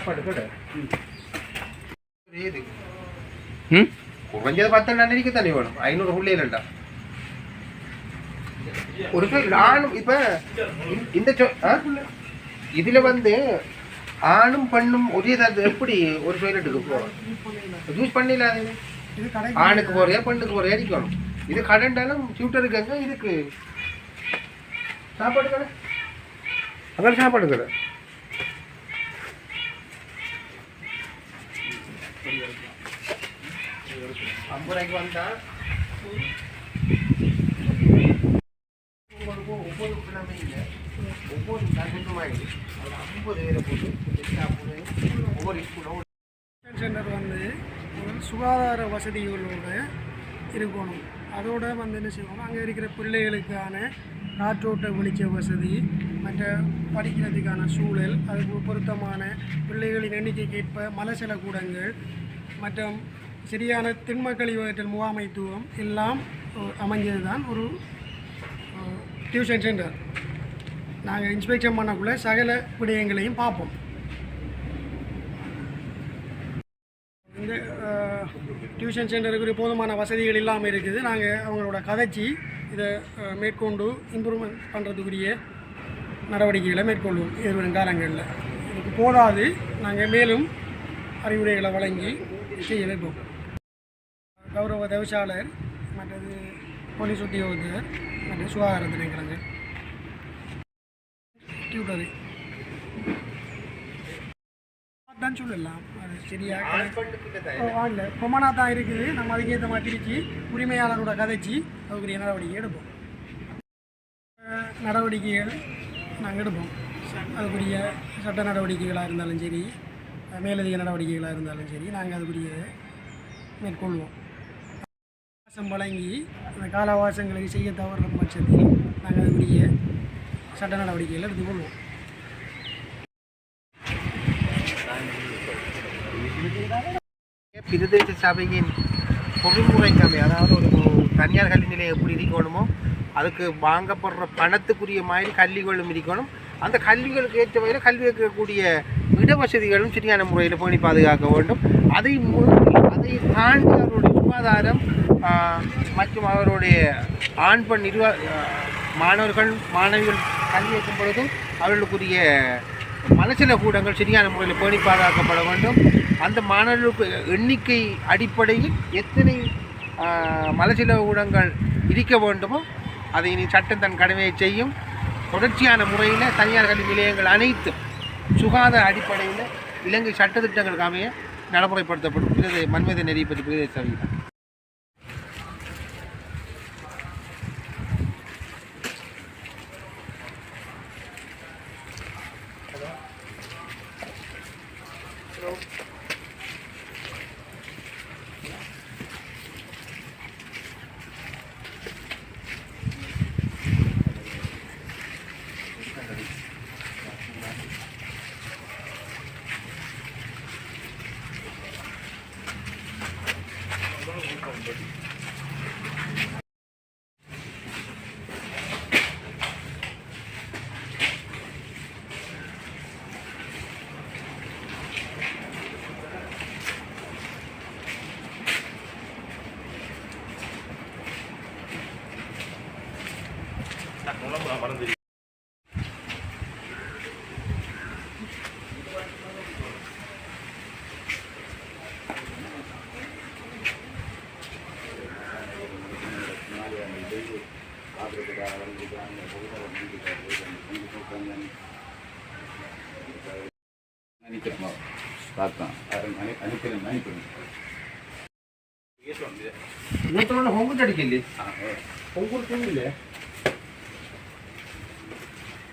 சாப்பாடு கடை. நன்றிக்கு தண்ணி வேணும். ஐநூறு புள்ளி இல்லைண்டா. ஒரு ஆணும் இப்ப இந்த-? இதுல வந்து ஆணும் பெண்ணும் ஒரே எப்படி ஒரு டொய்லெட்டுக்கு போகும் யூஸ் கடை ஆணுக்கு போறியா பெண்ணுக்கு போறியா அடிக்கணும். இது கடைண்டாலும் டியூட்டருக்கு அங்க இதுக்கு சாப்பாடு கடை. அங்கே சாப்பாடு கடை. ஐம்பது ரூபாய்க்கு வந்தா? உங்களுக்கு ஒவ்வொரு கிழமையில் ஒவ்வொரு தகுந்தமாகி ஒரு ஐம்பது பேரை போட்டு சாப்பிடு ஒவ்வொரு ஸ்கூலும் சென்டர் வந்து சுகாதார வசதிகளோட இருக்கணும். அதோட வந்து என்ன செய்வோம் அங்கே இருக்கிற பிள்ளைகளுக்கான காற்றோட்ட வெளிச்ச வசதி மற்ற படிக்கிறதுக்கான சூழல் அதுக்கு பொருத்தமான பிள்ளைகளின் எண்ணிக்கைக்கேற்ப மலசல கூடங்கள் மற்றும் சரியான திண்ம முகாமைத்துவம் எல்லாம் அமைஞ்சது தான் ஒரு டியூஷன் சென்டர் நாங்கள் இன்ஸ்பெக்ஷன் பண்ணக்குள்ள சகல விடயங்களையும் பார்ப்போம். இந்த டியூஷன் சென்டருக்கு போதுமான வசதிகள் இல்லாமல் இருக்குது. நாங்கள் அவங்களோட கதைச்சி இதை மேற்கொண்டு இம்ப்ரூவ்மெண்ட் பண்ணுறதுக்குரிய நடவடிக்கைகளை மேற்கொள்வோம் எதிர்வரும் காலங்களில். இதுக்கு போதாது. நாங்கள் மேலும் அறிவுரைகளை வழங்கி செய்ய வைப்போம் கௌரவ தவிசாளர் மற்றது போலீஸ் உத்தியோகத்தர் மற்ற சுகாதார திணைக்களங்கள் டியூட்டரு தான் சொல்லலாம். அது சரியா? இல்லை பொம்மனா தான் இருக்குது. நம்ம அதுக்கேற்ற மாதிரி பிரித்து உரிமையாளரோட கதைச்சி அதுக்குரிய நடவடிக்கை எடுப்போம். நடவடிக்கைகள் நாங்கள் எடுப்போம். அதுக்குரிய சட்ட நடவடிக்கைகளாக இருந்தாலும் சரி மேலதிக நடவடிக்கைகளாக இருந்தாலும் சரி நாங்கள் அதுக்குரிய மேற்கொள்வோம். அவகாசம் வழங்கி அந்த கால அவகாசங்களை செய்ய தவறுற பட்சத்தில் நாங்கள் அதுக்குரிய சட்ட நடவடிக்கைகளை எடுத்துக்கொள்வோம் பிரதேச சபையின் பொறிமுறைக்காமை அதாவது ஒரு தனியார் கல்வி நிலையம் எப்படி இருக்கணுமோ அதுக்கு வாங்கப்படுற பணத்துக்குரிய மாதிரி கல்விகளும் இருக்கணும். அந்த கல்விகளுக்கு ஏற்ற வகையில் கல்வி வைக்கக்கூடிய இடவசதிகளும் சரியான முறையில் பேணி பாதுகாக்க வேண்டும். அதை அதை தாண்டி அவருடைய சுகாதாரம் மற்றும் அவருடைய ஆண் பெண் நிர்வாக மாணவர்கள் மாணவிகள் கல்வி வைக்கும் பொழுதும் அவர்களுக்குரிய மனசில கூடங்கள் சரியான முறையில் பேணி பாதுகாக்கப்பட வேண்டும். அந்த மாணவர்களுக்கு எண்ணிக்கை அடிப்படையில் எத்தனை மலசில கூடங்கள் இருக்க வேண்டுமோ அதை இனி சட்டம் தன் கடமையை செய்யும். தொடர்ச்சியான முறையில் தனியார் கல்வி நிலையங்கள் அனைத்தும் சுகாதார அடிப்படையில் இலங்கை சட்டத்திட்டங்களுக்கு அமைய நடைமுறைப்படுத்தப்படும். பிரதே மன்மத நெறி பற்றி பிரதேச சபையில் அனுப்பிடணும் பார்த்தோம் அனு அனுப்பிடணும் அனுப்பிடணும் ಇವತ್ತು ಹೋಗುದು ಅಡಿಕೆಯಲ್ಲಿ ಹೋಗುದು ತುಂಬಿಲ್ಲ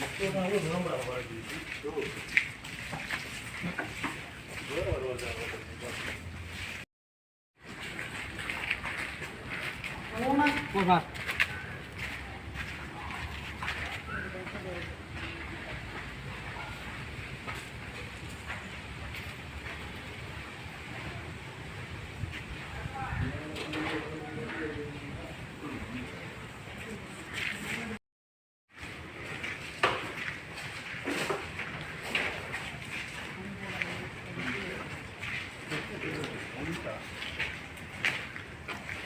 做饭为不？我给说，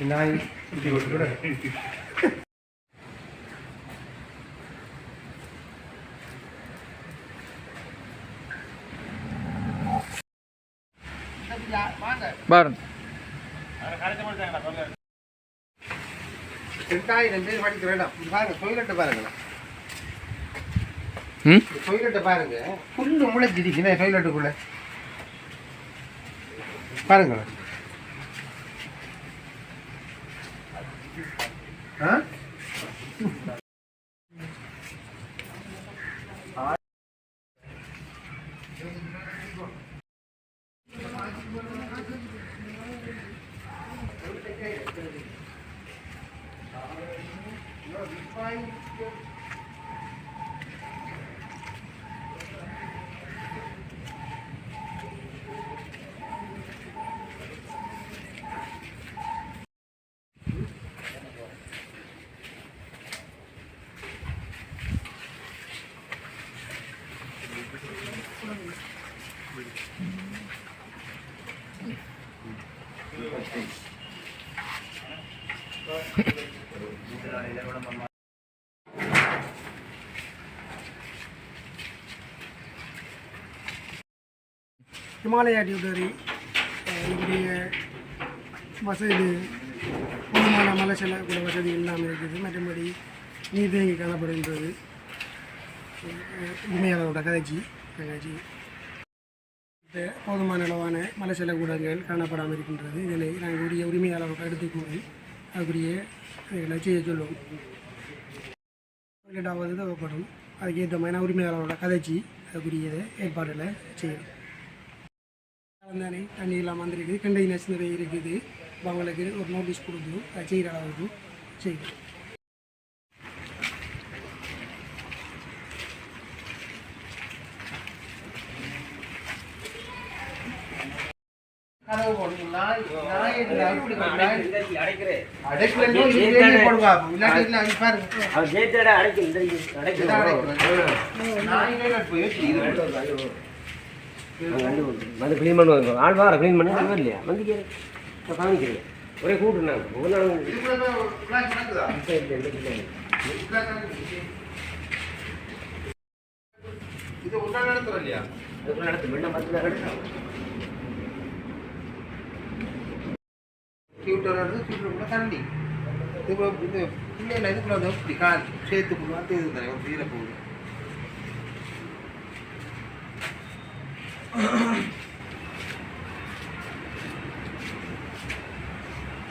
நாய் இப்படி ஒரு கூட பாருங்க ரெண்டாயிரம் பேர் படிக்க வேண்டாம் இது பாருங்க. பாருங்க. 啊？ஹிமாலயா டியூட்டரி இப்படிய வசதி போதுமான மலை செல்ல கூட வசதி இல்லாமல் இருக்குது. மற்றபடி நீர் தேங்கி காணப்படுகின்றது உண்மையாளரோட உரிமையாளரோட கதைச்சி. கதைச்சி போதுமான அளவான மலை செல்லக்கூடங்கள் காணப்படாமல் இருக்கின்றது. இதனை நாங்கள் உரிய உரிமையாளரோட எடுத்துக்கூறி அதுக்குரிய செய்ய சொல்லுவோம் டாய்லெட்டாவது தேவைப்படும். அதுக்கேற்ற மாதிரி நான் உரிமையாளரோட கதைச்சி அதுக்குரிய ஏற்பாடுகளை செய்யணும். தானே தண்ணி இல்லாமல் வந்திருக்குது கண்டெய்னர்ஸ் நிறைய இருக்குது. அவங்களுக்கு ஒரு நோட்டீஸ் அதை செய்கிற அளவுக்கு செய்யும் கதவு வந்து க்ளீன் பண்ணுவாங்க ஆள் வார க்ளீன் பண்ணி இல்லையா வந்து கேளு. நான் ஒரே கூட்டு ஒரு நாள் இதுக்குள்ள ஒரு flash நடத்துறோம் இல்லையா அதுக்குள்ள பத்து டியூட்டர் தண்ணி இது இதுக்குள்ள வந்து சேர்த்துக்குள்ள வந்து இது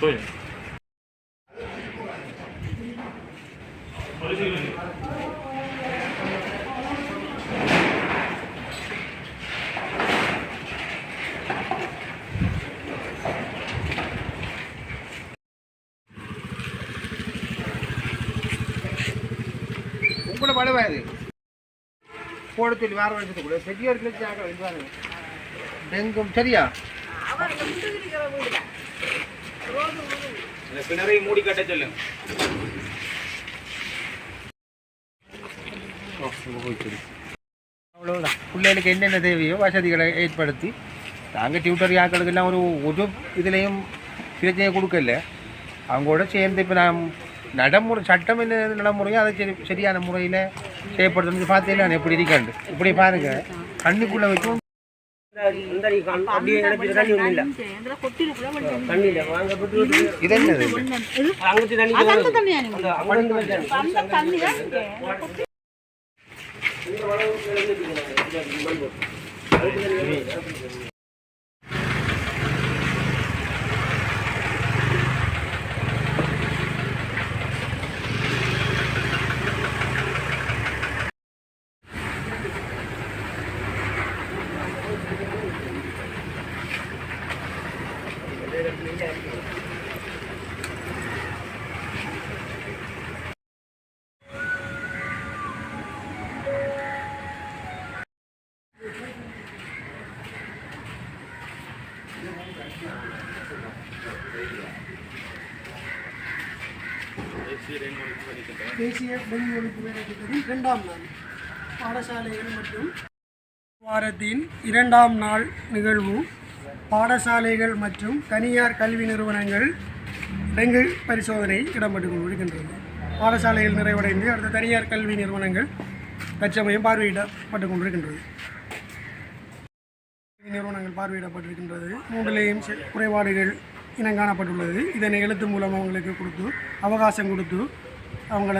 வீர போட சொல்லி வேற வருஷத்துக்குள்ள பெரிய கிளச்சி டெங்கும். சரியா? கிணறை மூடி கட்ட சொல்லுங்க அவ்வளோதான் பிள்ளைகளுக்கு என்னென்ன தேவையோ வசதிகளை ஏற்படுத்தி நாங்கள் டியூட்டர் ஆக்களுக்கெல்லாம் ஒரு ஒரு இதுலேயும் பிரச்சனையை கொடுக்கல. அவங்களோட சேர்ந்து இப்போ நான் நடைமுறை சட்டம் என்ன நடைமுறையோ அதை சரி சரியான முறையில் செய்யப்படுறது பார்த்தீங்களா எப்படி இருக்காண்டு? இப்படி பாருங்க. கண்ணுக்குள்ளே வச்சும் காண்- தேசிய டெங்கு ஒழிப்பு வேலை திட்டத்தின் இரண்டாம் நாள். பாடசாலைகள் மற்றும் வாரத்தின் இரண்டாம் நாள் நிகழ்வு. பாடசாலைகள் மற்றும் தனியார் கல்வி நிறுவனங்கள் டெங்கு பரிசோதனை இடம்பெற்று கொண்டிருக்கின்றது பாடசாலைகள் நிறைவடைந்து அடுத்த தனியார் கல்வி நிறுவனங்கள் தற்சமயம் பார்வையிடப்பட்டு கொண்டிருக்கின்றது. கல்வி நிறுவனங்கள் பார்வையிடப்பட்டிருக்கின்றது. மூன்றிலேயும் குறைபாடுகள் இனம் காணப்பட்டுள்ளது இதனை எழுத்து மூலம் அவங்களுக்கு கொடுத்து அவகாசம் கொடுத்து அவங்கள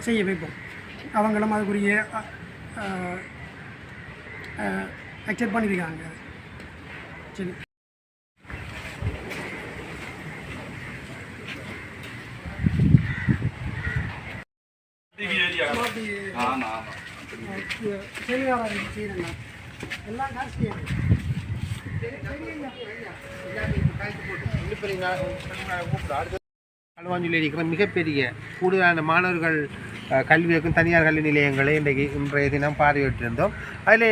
செய்ய வைப்போம். அவங்களும் அதுக்குரிய அக்செப்ட் பண்ணியிருக்காங்க சரி. ஆமா ஆமா. செய்தியாளர் செய்யணும் எல்லாம் காசு களுவாஞ்சியில் இருக்கிற மிகப்பெரிய கூடுதலான மாணவர்கள் அஹ், கல்வி இருக்கும் தனியார் கல்வி நிலையங்களை இன்றைக்கு இன்றைய தினம் பார்வையிட்டிருந்தோம். அதில்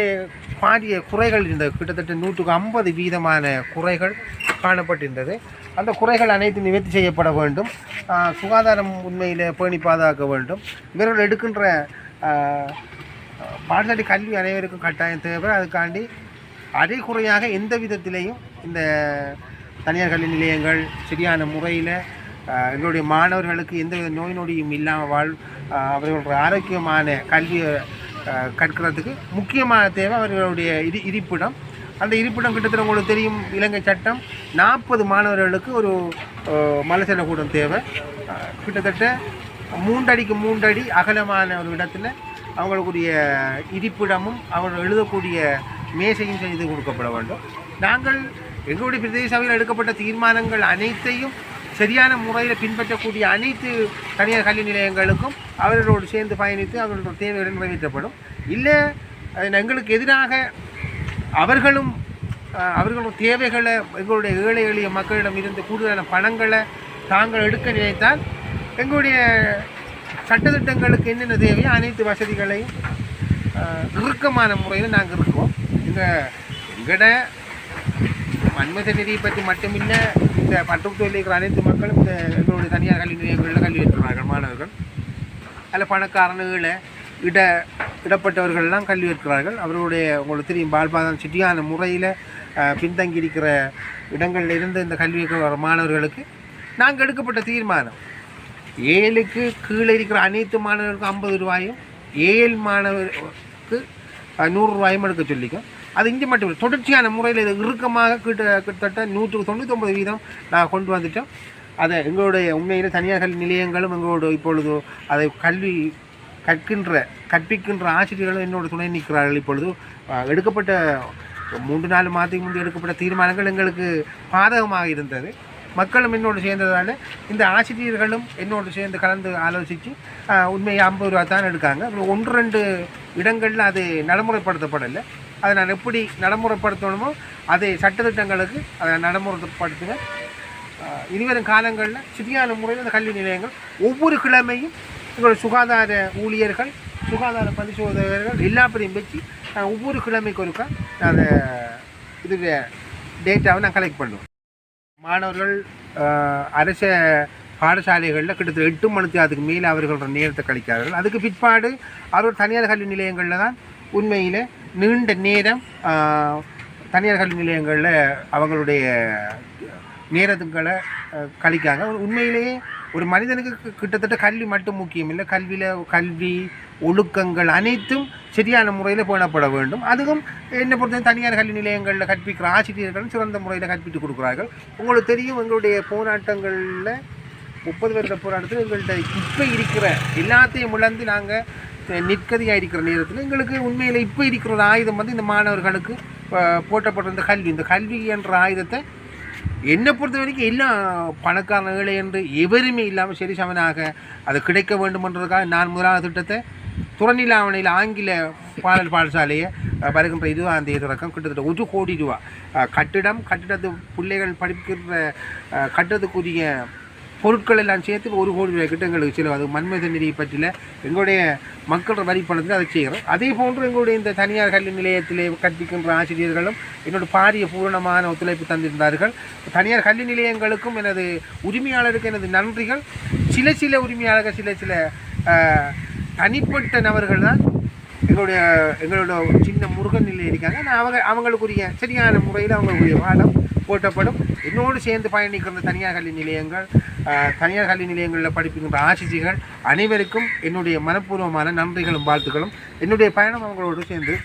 பாரிய குறைகள் இருந்தது. கிட்டத்தட்ட நூற்றுக்கு ஐம்பது வீதமான குறைகள் காணப்பட்டிருந்தது. அந்த குறைகள் அனைத்தும் நிவர்த்தி செய்யப்பட வேண்டும். சுகாதாரம் உண்மையில் பேணி பாதுகாக்க வேண்டும். இவர்கள் எடுக்கின்ற பாடசாலை கல்வி அனைவருக்கும் கட்டாயம் தேவை. அதுக்காண்டி அரைகுறையாக எந்த விதத்திலையும் இந்த தனியார் கல்வி நிலையங்கள் சரியான முறையில் எங்களுடைய மாணவர்களுக்கு எந்தவித நோய் நொடியும் இல்லாமல் வாழ் அவர்களுடைய ஆரோக்கியமான கல்வியை கற்கிறதுக்கு முக்கியமான தேவை அவர்களுடைய இரு இருப்பிடம். அந்த இருப்பிடம் கிட்டத்தட்ட உங்களுக்கு தெரியும் இலங்கை சட்டம். நாற்பது மாணவர்களுக்கு ஒரு ஆஹ் கூடம் தேவை. கிட்டத்தட்ட மூன்றடிக்கு மூன்றடி அகலமான ஒரு இடத்துல அவங்களுக்குரிய இருப்பிடமும் அவர்கள் எழுதக்கூடிய மேசையும் செய்து கொடுக்கப்பட வேண்டும். நாங்கள் எங்களுடைய பிரதேச சபையில் எடுக்கப்பட்ட தீர்மானங்கள் அனைத்தையும் சரியான முறையில் பின்பற்றக்கூடிய அனைத்து தனியார் கல்வி நிலையங்களுக்கும் அவர்களோடு சேர்ந்து பயணித்து அவர்களோட தேவைகள் நிறைவேற்றப்படும். இல்லை அது எங்களுக்கு எதிராக அவர்களும் அவர்களோட தேவைகளை எங்களுடைய ஏழை எளிய மக்களிடம் இருந்து கூடுதலான பணங்களை தாங்கள் எடுக்க நினைத்தால் எங்களுடைய சட்டத்திட்டங்களுக்கு என்னென்ன தேவையோ அனைத்து வசதிகளையும் அஹ், இறுக்கமான முறையில் நாங்கள் இருக்கோம் எங்கள் எங்கட மன்மத நிதியை பற்றி மட்டுமில்லை இந்த பட்டுத்தொழில் இருக்கிற அனைத்து மக்களும் இந்த எங்களுடைய தனியார் கல்வி நிலையங்களில் கல்வி இருக்கிறார்கள் மாணவர்கள். அதில் பணக்காரனுகளை இட இடப்பட்டவர்கள்லாம் கல்வி இருக்கிறார்கள் அவர்களுடைய உங்களுக்கு தெரியும் பால்பாதம் சிட்டியான முறையில் பின்தங்கி இருக்கிற இடங்களில் இருந்து இந்த கல்வி வர மாணவர்களுக்கு நாங்கள் எடுக்கப்பட்ட தீர்மானம். ஏழுக்கு கீழே இருக்கிற அனைத்து மாணவர்களுக்கும் ஐம்பது ரூபாயும் ஏழு மாணவருக்கு நூறுரூவாயும் நூறு ரூபாயும் எடுக்க சொல்லிக்கும் அது இங்கே மட்டும் இல்லை. தொடர்ச்சியான முறையில் இது இறுக்கமாக கிட்ட கிட்டத்தட்ட நூற்றுக்கு தொண்ணூத்தொம்பது வீதம் நான் கொண்டு வந்துட்டோம். அதை எங்களுடைய உண்மையில் தனியார் கல்வி நிலையங்களும் எங்களோட இப்பொழுது அதை கல்வி கற்கின்ற கற்பிக்கின்ற ஆசிரியர்களும் என்னோட துணை நிற்கிறார்கள் இப்பொழுது. எடுக்கப்பட்ட மூன்று நாலு மாதத்துக்கு முன்பு எடுக்கப்பட்ட தீர்மானங்கள் எங்களுக்கு பாதகமாக இருந்தது. மக்களும் என்னோடு சேர்ந்ததால் இந்த ஆசிரியர்களும் என்னோடு சேர்ந்து கலந்து ஆலோசித்து உண்மையை ஐம்பது ரூபா தான் எடுக்காங்க. ஒன்று ரெண்டு இடங்களில் அது நடைமுறைப்படுத்தப்படலை. அதை நான் எப்படி நடைமுறைப்படுத்தணுமோ அதை சட்டத்திட்டங்களுக்கு அதை நடைமுறைப்படுத்துவேன். இனிவரும் காலங்களில் சரியான முறையில் அந்த கல்வி நிலையங்கள் ஒவ்வொரு கிழமையும் எங்களுடைய சுகாதார ஊழியர்கள் சுகாதார பரிசோதகர்கள் எல்லா வச்சு நான் ஒவ்வொரு கிழமைக்கு ஒருக்கா அதை இது டேட்டாவை நான் கலெக்ட் பண்ணுவேன். மாணவர்கள் அரச பாடசாலைகளில் கிட்டத்தட்ட எட்டு மணி அதுக்கு மேலே அவர்களோட நேரத்தை கழிக்கிறார்கள் அதுக்கு பிற்பாடு அவர்கள் தனியார் கல்வி நிலையங்களில் தான் உண்மையில் நீண்ட நேரம் தனியார் கல்வி நிலையங்களில் அவங்களுடைய நேரத்துக்களை கழிக்காங்க. உண்மையிலேயே ஒரு மனிதனுக்கு கிட்டத்தட்ட கல்வி மட்டும் முக்கியம் இல்லை. கல்வியில் கல்வி ஒழுக்கங்கள் அனைத்தும் சரியான முறையில் பேணப்பட வேண்டும். அதுவும் என்னை பொறுத்த தனியார் கல்வி நிலையங்களில் கற்பிக்கிற ஆசிரியர்களும் சிறந்த முறையில் கற்பித்து கொடுக்குறார்கள். உங்களுக்கு தெரியும் எங்களுடைய போராட்டங்களில் முப்பது வருட போராட்டத்தில் எங்கள்கிட்ட இப்போ இருக்கிற எல்லாத்தையும் இழந்து நாங்கள் நிற்கதியாக இருக்கிற நேரத்தில் எங்களுக்கு உண்மையில் இப்போ இருக்கிற ஒரு ஆயுதம் வந்து இந்த மாணவர்களுக்கு போட்டப்பட்ட இந்த கல்வி. இந்த கல்வி என்ற ஆயுதத்தை என்னை பொறுத்த வரைக்கும் எல்லாம் பணக்காரன் ஏழை என்று எவருமே இல்லாமல் சரி சமனாக அது கிடைக்க வேண்டுமென்றதுக்காக நான் முதலாவது திட்டத்தை துறநிலாவணையில் ஆங்கில பாடல் பாடசாலையை வருகின்ற இருபதாம் தேதி தொடக்கம் கிட்டத்தட்ட ஒரு கோடி ரூபா. கட்டிடம் கட்டிடத்து பிள்ளைகள் படிக்கிற கட்டிடத்துக்குரிய பொருட்கள் எல்லாம் சேர்த்து ஒரு கோடி ரூபாய் கிட்ட எங்களுக்கு செலவு. அது மண்மத நிதியை பற்றியில் எங்களுடைய மக்களோட வரி பணத்தில் அதை செய்கிறோம் அதே போன்று எங்களுடைய இந்த தனியார் கல்வி நிலையத்திலே கற்பிக்கின்ற ஆசிரியர்களும் என்னோட பாரிய பூரணமான ஒத்துழைப்பு தந்திருந்தார்கள். தனியார் கல்வி நிலையங்களுக்கும் எனது உரிமையாளருக்கு எனது நன்றிகள். சில சில உரிமையாளர்கள் சில சில தனிப்பட்ட நபர்கள் தான் எங்களுடைய எங்களோட சின்ன முருகன் நிலையில் இருக்காங்க. நான் அவங்க அவங்களுக்குரிய சரியான முறையில் அவங்களுக்குரிய பாடம் போட்டப்படும் என்னோடு சேர்ந்து பயணிக்கின்ற தனியார் கல்வி நிலையங்கள் தனியார் கல்வி நிலையங்களில் படிப்புகின்ற ஆசிரியர்கள் அனைவருக்கும் என்னுடைய மனப்பூர்வமான நன்றிகளும் வாழ்த்துக்களும். என்னுடைய பயணம் அவங்களோடு சேர்ந்து